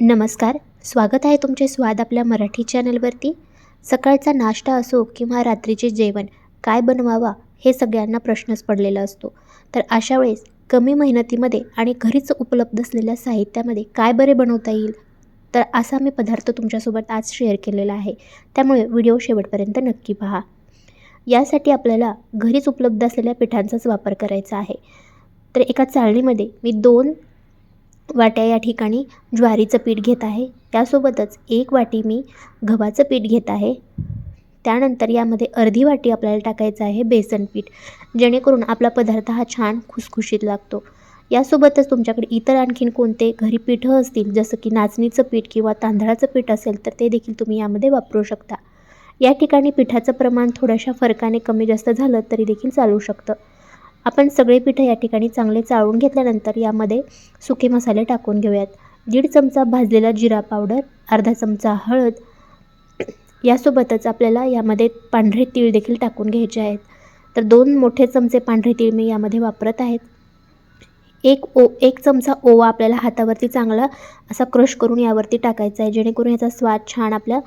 नमस्कार स्वागत आहे तुमचे स्वाद आपल्या मराठी चॅनलवरती. सकाळचा नाश्ता असो किंवा रात्रीचे जेवण काय बनवावा हे सगळ्यांना प्रश्नच पडलेला असतो. तर अशा वेळेस कमी मेहनतीमध्ये आणि घरीच उपलब्ध असलेल्या साहित्यामध्ये काय बरे बनवता येईल? तर असा मी पदार्थ तुमच्यासोबत आज शेअर केलेला आहे. त्यामुळे व्हिडिओ शेवटपर्यंत नक्की पहा. यासाठी आपल्याला घरीच उपलब्ध असलेल्या पिठांचाच वापर करायचा आहे. तर एका चाळणीमध्ये मी दोन वाट्या या ठिकाणी ज्वारीचं पीठ घेत आहे. त्यासोबतच एक वाटी मी गव्हाचं पीठ घेत आहे. त्यानंतर यामध्ये अर्धी वाटी आपल्याला टाकायचं आहे बेसन पीठ. जेणेकरून आपला पदार्थ हा छान खुसखुशीत लागतो. यासोबतच तुमच्याकडे इतर आणखीन कोणते घरी पीठं असतील जसं की नाचणीचं पीठ किंवा तांदळाचं पीठ असेल तर ते देखील तुम्ही यामध्ये वापरू शकता. या ठिकाणी पिठाचं प्रमाण थोड्याशा फरकाने कमी जास्त झालं तरी देखील चालू शकतं. आपण सगळे पिठं या ठिकाणी चांगले चाळून घेतल्यानंतर यामध्ये सुके मसाले टाकून घेऊयात. दीड चमचा भाजलेला जिरा पावडर अर्धा चमचा हळद यासोबतच आपल्याला यामध्ये पांढरे तीळ देखील टाकून घ्यायचे आहेत. तर दोन मोठे चमचे पांढरे तीळ मी यामध्ये वापरत आहेत. एक ओ एक चमचा ओवा आपल्याला हातावरती चांगला असा क्रश करून यावरती टाकायचा आहे जेणेकरून याचा स्वाद छान आपल्या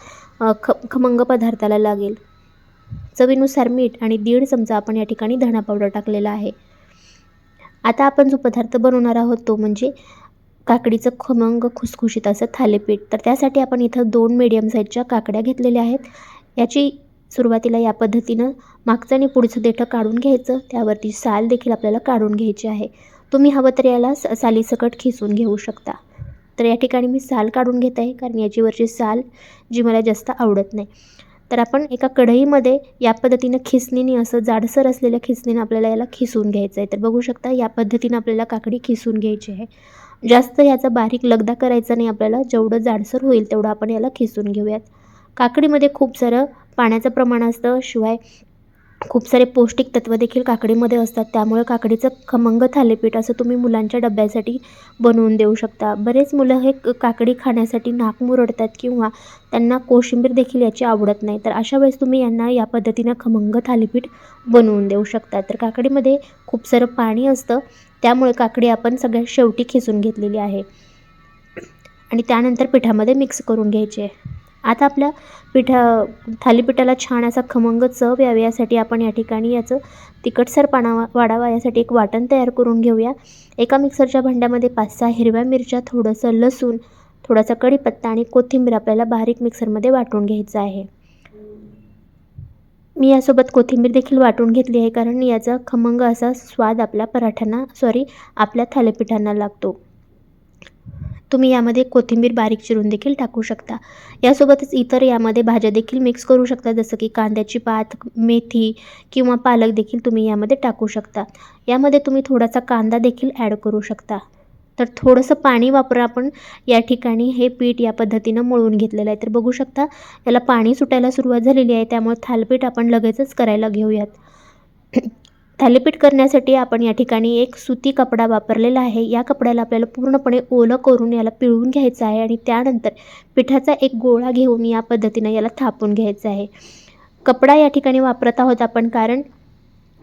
ख खमंग पदार्थाला लागेल. चवीनुसार मीठ आणि दीड चमचा आपण या ठिकाणी धणा पावडर टाकलेला आहे. आता आपण जो पदार्थ बनवणार आहोत तो म्हणजे काकडीचं खमंग खुसखुशीत असं थालीपीठ. तर त्यासाठी आपण इथं दोन मीडियम साईजच्या काकड्या घेतलेल्या आहेत. याची सुरुवातीला या पद्धतीनं मागचं आणि पुढचं देठं काढून घ्यायचं. त्यावरती साल देखील आपल्याला काढून घ्यायची आहे. तुम्ही हवं तर याला स सालीसकट खिसून घेऊ शकता. तर या ठिकाणी मी साल काढून घेत आहे. कारण याची वरची साल जी मला जास्त आवडत नाही. तर आपण एका कढईमध्ये या पद्धतीनं खिसणीने असं जाडसर असलेल्या खिसणीनं आपल्याला याला खिसून घ्यायचं आहे. तर बघू शकता या पद्धतीनं आपल्याला काकडी खिसून घ्यायची आहे. जास्त याचा बारीक लगदा करायचा नाही आपल्याला जेवढं जाडसर होईल तेवढं आपण याला खिसून घेऊयात. काकडीमध्ये खूप सारं पाण्याचं प्रमाण असतं शिवाय खूप सारे पौष्टिक तत्त्व देखील काकडीमध्ये असतात. त्यामुळे काकडीचं खमंग थालीपीठ असं तुम्ही मुलांच्या डब्यासाठी बनवून देऊ शकता. बरेच मुलं हे काकडी खाण्यासाठी नाक मुरडतात किंवा त्यांना कोशिंबीर देखील याची आवडत नाही. तर अशा वेळेस तुम्ही यांना या पद्धतीनं खमंग थालीपीठ बनवून देऊ शकता. तर काकडीमध्ये खूप सारं पाणी असतं. त्यामुळे काकडी आपण सगळ्यात शेवटी खिसून घेतलेली आहे. आणि त्यानंतर पिठामध्ये मिक्स करून घ्यायची. आहे आता आपल्या पिठा थालीपीठाला छान असा खमंग चव यावी यासाठी आपण या ठिकाणी याचं तिखटसर पाणा वाढावा यासाठी एक वाटण तयार करून घेऊया. एका मिक्सरच्या भांड्यामध्ये पाच सहा हिरव्या मिरच्या थोडंसं लसूण थोडासा कढीपत्ता आणि कोथिंबीर आपल्याला बारीक मिक्सरमध्ये वाटून घ्यायचं आहे. मी यासोबत कोथिंबीर देखील वाटून घेतली आहे कारण याचा खमंग असा स्वाद आपल्या पराठ्यांना सॉरी आपल्या थालीपीठांना लागतो. तुम्ही यामध्ये कोथिंबीर बारीक चिरून देखील टाकू शकता. यासोबतच इतर यामध्ये भाज्या देखील मिक्स करू शकता जसं की कांद्याची पात मेथी किंवा पालक देखील तुम्ही यामध्ये टाकू शकता. यामध्ये तुम्ही थोडासा कांदा देखील ॲड करू शकता. तर थोडंसं पाणी वापरा आपण. या ठिकाणी हे पीठ या पद्धतीनं मळून घेतलेलं आहे. तर बघू शकता याला पाणी सुटायला सुरुवात झालेली आहे. त्यामुळे थालपीठ आपण लगेचच करायला घेऊयात. थालीपीठ करण्यासाठी आपण या ठिकाणी एक सुती कपडा वापरलेला आहे. या कपड्याला आपल्याला पूर्णपणे ओलं करून याला पिळून घ्यायचं आहे आणि त्यानंतर पिठाचा एक गोळा घेऊन या पद्धतीनं याला थापून घ्यायचं आहे. कपडा या ठिकाणी वापरत आहोत आपण कारण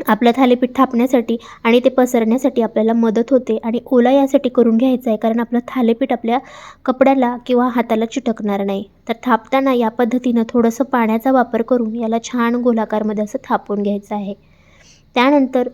आपलं थालीपीठ थापण्यासाठी आणि ते पसरण्यासाठी आपल्याला मदत होते आणि ओला यासाठी करून घ्यायचं आहे कारण आपलं थालीपीठ आपल्या कपड्याला किंवा हाताला चिटकणार नाही. तर थापताना या पद्धतीनं थोडंसं पाण्याचा वापर करून याला छान गोलाकारमध्ये असं थापून घ्यायचं आहे. त्यानंतर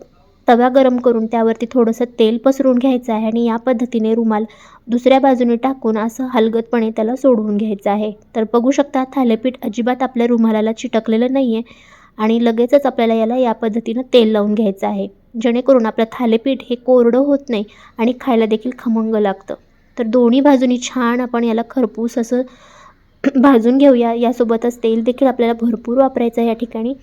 तवा गरम करून त्यावरती थोडंसं तेल पसरून घ्यायचं आहे आणि या पद्धतीने रुमाल दुसऱ्या बाजूने टाकून असं हलगतपणे त्याला सोडवून घ्यायचं आहे. तर बघू शकता थालीपीठ अजिबात आपल्या रुमालाला चिटकलेलं नाही आहे आणि लगेचच आपल्याला याला या पद्धतीनं तेल लावून घ्यायचं आहे. जेणेकरून आपलं थालेपीठ हे कोरडं होत नाही आणि खायला देखील खमंग लागतं. तर दोन्ही बाजूनी छान आपण याला खरपूस असं भाजून घेऊया. यासोबतच तेल देखील आपल्याला भरपूर वापरायचं आहे या ठिकाणी.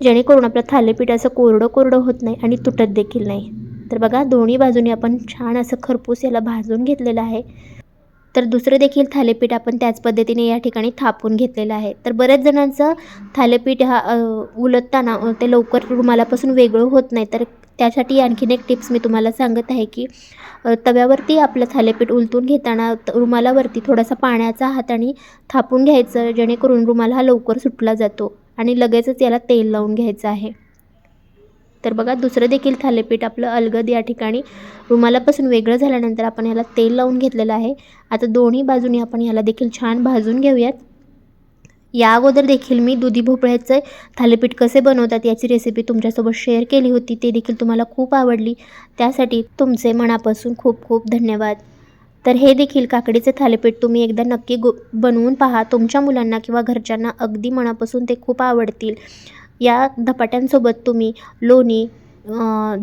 जेणेकरून आपलं थालीपीठ असं कोरडं कोरडं होत नाही आणि तुटत देखील नाही. तर बघा दोन्ही बाजूने आपण छान असं खरपूस याला भाजून घेतलेलं आहे. तर दुसरं देखील थालीपीठ आपण त्याच पद्धतीने या ठिकाणी थापून घेतलेलं आहे. तर बऱ्याच जणांचं थालीपीठ हा उलटताना ते लवकर रुमालापासून वेगळं होत नाही. तर त्यासाठी आणखीन एक टिप्स मी तुम्हाला सांगत आहे की तव्यावरती आपलं थालीपीठ उलटून घेताना रुमालावरती थोडासा पाण्याचा हाताने थापून घ्यायचं जेणेकरून रुमाल हा लवकर सुटला जातो. आणि लगेचच याला तेल लावून घ्यायचं आहे. तर बघा दुसरं देखील थालीपीठ आपलं अलगद या ठिकाणी. रुमालापासून वेगळं झाल्यानंतर आपण याला तेल लावून घेतलेलं आहे. आता दोन्ही बाजूनी आपण याला देखील छान भाजून घेऊयात. या अगोदर देखील मी दुधी भोपळ्याचं थालीपीठ कसे बनवतात याची रेसिपी तुमच्यासोबत शेअर केली होती ते देखील तुम्हाला खूप आवडली. त्यासाठी तुमचे मनापासून खूप खूप धन्यवाद. तर हे देखील काकडीचे थालीपीठ तुम्ही एकदा नक्की गो बनवून पहा. तुमच्या मुलांना किंवा घरच्यांना अगदी मनापासून ते खूप आवडतील. या धपाट्यांसोबत तुम्ही लोणी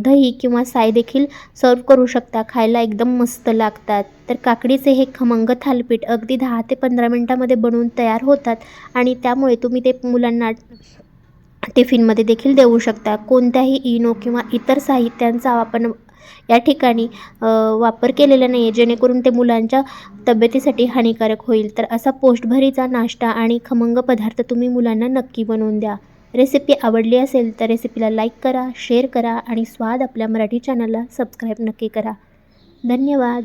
दही किंवा साय देखील सर्व करू शकता. खायला एकदम मस्त लागतात. तर काकडीचे हे खमंग थालीपीठ अगदी दहा ते पंधरा मिनटामध्ये बनवून तयार होतात आणि त्यामुळे तुम्ही ते मुलांना टिफिनमध्ये देखील देऊ शकता. कोणत्याही इनो किंवा इतर साहित्यांचा आपण या ठिकाणी वापर केलेला नाही आहे जेणेकरून ते मुलांच्या तब्येतीसाठी हानिकारक होईल. तर असा पोस्टभरीचा नाश्ता आणि खमंग पदार्थ तुम्ही मुलांना नक्की बनवून द्या. रेसिपी आवडली असेल तर रेसिपीला लाईक करा शेअर करा आणि स्वाद आपल्या मराठी चॅनलला सबस्क्राईब नक्की करा. धन्यवाद.